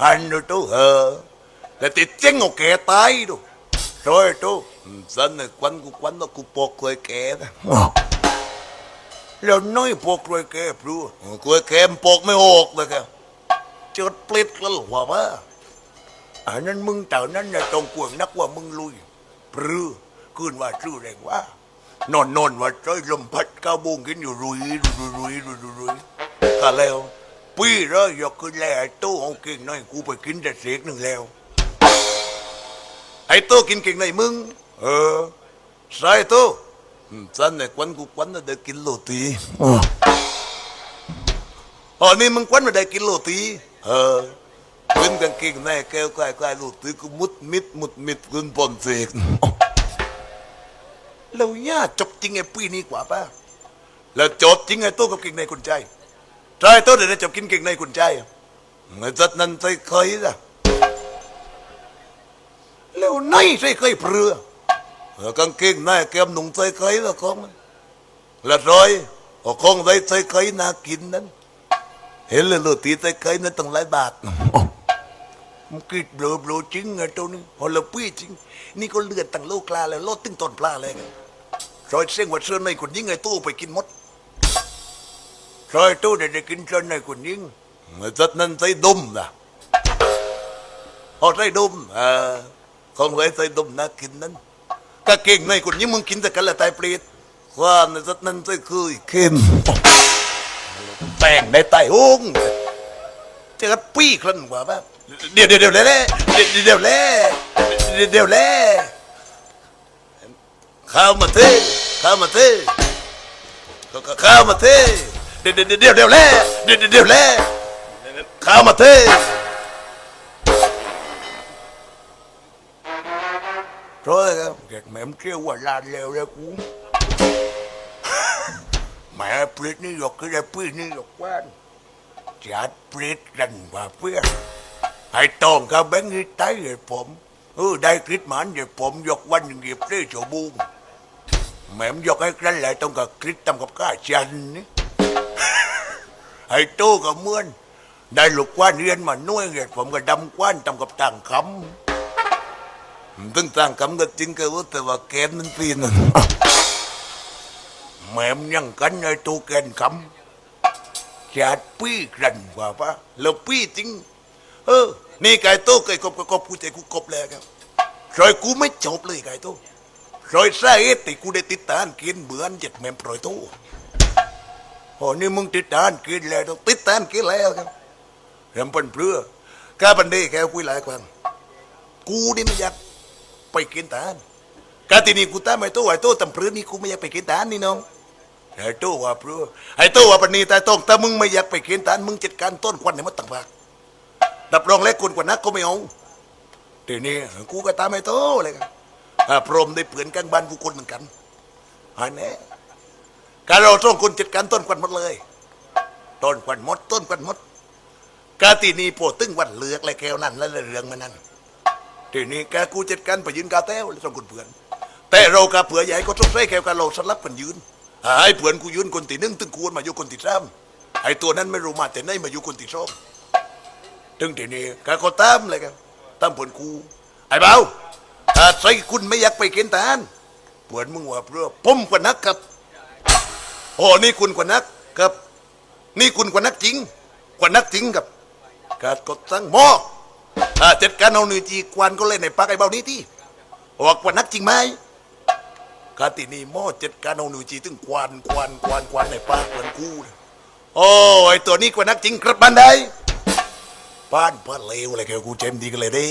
หันดูตู้เออแต่ติดเจ๊งเอาแกตายดูช่วยตู้สันเนี่ยควันกูควันแล้วกูปอกกล้วยแกนะแล้วน้อยปอกกล้วยแกพรูกล้วยแกมนปอกไม่ออกเลยแกจดปลิดแล้วหัวว่าอันนั้นมึงเต่านั้นน่ะตรงกวงนักว่ามึงลุยพรือคืนว่าชื่อแรงว่านอนนอนว่าใจลมพัดก้าวบุงกินอยู่รุยรุยรุยรุยรุยรุยก็แล้ว ปีเลยอยากขึ้นแล้วไอ้ตู้เอาเก่งหน่อยกูไปกินแต่เสกหนึ่งแล้ว ไอ้ตู้กินเก่งหน่อยมึง เออใช่ตู้อืมสันเนี่ยควันกูควันน่ะได้กินโรตีอ๋อนี่มึงควันมาได้กินโรตี เออขึ้นกางเกงในแก้วใกล้ๆโรตีกูมุดมิดมุดมิดขึ้นปนเสกเราย่าจบจริงไอ้ปีนี้กว่าป่ะแล้วจบจริงไอ้ตู้กับเก่งในคุณใจใช่ตู้เดี๋ยวจะจบกินเก่งในคุณใจ ไอ้จัดนั้นใส่เคยจ้ะแล้วไหนใส่เคยเปลือเออกางเกงในแก้มหนุ่งใส่เคยละของมันแล้วรอยเอาของใส่ใส่เคยน่ากินนั้นเห็นเลยโรตีใส่เคยนั้นตั้งหลายบาทมันกิดเบลอเบลจริงไงตัวนี้พอเราปี้จริงนี่ก็เลือดตั้งโลกลาแล้วลดตึงต้นปลาเลยกันซอยเส้นวัดเสื้อในคนยิ่งไอ้ตู้ไปกินมด ซอยตู้เด็ได้กินเส้นในคนยิงเมื่อจัดนั้นใส่ดุมนะพอใส่ดุมเออของไว้ใส่ดุมน่ากินนั้นก็เก่งในคนยิงมึงกินแต่กันละตายเปรตความในจัดนั้นใส่คือเข้มแต่งในไตหงเจอปี้คลันกว่าป่ะเดี๋ยวเดี๋ยวเดี๋ยวเล่เดี๋ยวเดี๋ยวเล่เดี๋ยวเดี๋ยวเล่ข้าวมาเทข้าวมาเทข้าวมาเท เดี๋ยวเดี๋ยวเดี๋ยวเดี๋ยวเล่เดี๋ยวเดี๋ยวเล่ข้าวมาเทร้อยครับเด็กแม่มเที่ยวว่าลานเร็วเลยกูแม่ปลิดนี่หยกก็ได้ปี้นี่หยกว่านจัดปริดกันว่าเพื่อนให้ตองกับแบงค์ให้ตายให้ผมเออได้คริสมันให้ผมยกวันหยิบได้โจบุงแม่มยกให้กันแหละต้องกับคริสตำกับข้าจันนี่ ให้โตกับเมื่อน ได้ลูกกว้านเรียนมาหน่วยเหตุผมก็ดำกว้านทำกับต่างคำตึงต่างคำก็จริงก็ว่าแต่ว่าแกนนั้นปีนั่นแม่มยังกันในตัวแกนคำจัดปี้กันว่าปะแล้วปี้จริง เออ นี่ไก่โต้ไก่กบกบกบกูใจกูกบแล้วครับซอยกูไม่จบเลยไก่โต้ซอยสาเหตุที่กูได้ติดตามกินเบือนเจ็ดแม่มปล่อยโต้ โอ้นี่มึงติดตามกินแล้วต้องติดตามกินแล้วครับเห็นเป็นเพื่อกาบันเดแค่คุยหลายครั้งกูนี่ไม่อยากไปกินตานกาทีนี้กูตามไอ้โต้ไอ้โต้ตำพรื้นี่กูไม่อยากไปกินตานนี่น้องไอ้ตู้ว่าพรัวไอ้ตู้ว่าปณีแต่ต้องแต่มึงไม่อยากไปเขียนฐานมึงจัดการต้นควันให้มันต่างหากดับรองเล็กคนกว่านักก็ไม่เอาทีนี้กูก็ตามไอ้ตู้เลยกันอ่าพรมได้เปลี่ยนกันบ้านกูคนเหมือนกันอันนี้ การเราต้องคนจัดการต้นควันหมดเลย ต้นควันหมด ต้นควันหมด กาตีนีโปรดตึงวันเลือกเลยแก้วนั่นและเรื่องมันนั่นทีนี้แกกูจัดการไปยืนกาแต้วแล้วต้องคนเพื่อน แต่เรากาเผื่อใหญ่ก็ต้องใช้แก้วกาเราสลับกันยืนไอ้เพื่อนกูยืนคนที่หนึ่งตึงกูมาอยู่คนที่สามไอ้ตัวนั้นไม่รู้มาแต่ไหนมาอยู่คนที่สองตึงทีนี้กาก็ตามเลยกันตามเพื่อนกูไอ้เบาถ้าใส่คุณไม่อยากไปเกณฑ์ทหารเพื่อนมึงว่าเพื่อผมกว่านักครับ โอ้นี่คุณกว่านักครับ นี่คุณกว่านักจริง กว่านักจริงครับกาดกดสั่งหมอถ้าจัดการเอาหนึ่งจีกวนก็เล่นในปากไอ้เบานี้ที่ว่ากว่านักจริงไหมกาตินีหม้อเจ็ดการเอาหนูจีตึงควานควานควานควานในปากเหมือนกูนะโอ้ไอตัวนี้กว่านักจริงครับบ้านใดบ้านพระเลวอะไรแกกูเจมดีกันเลยเด้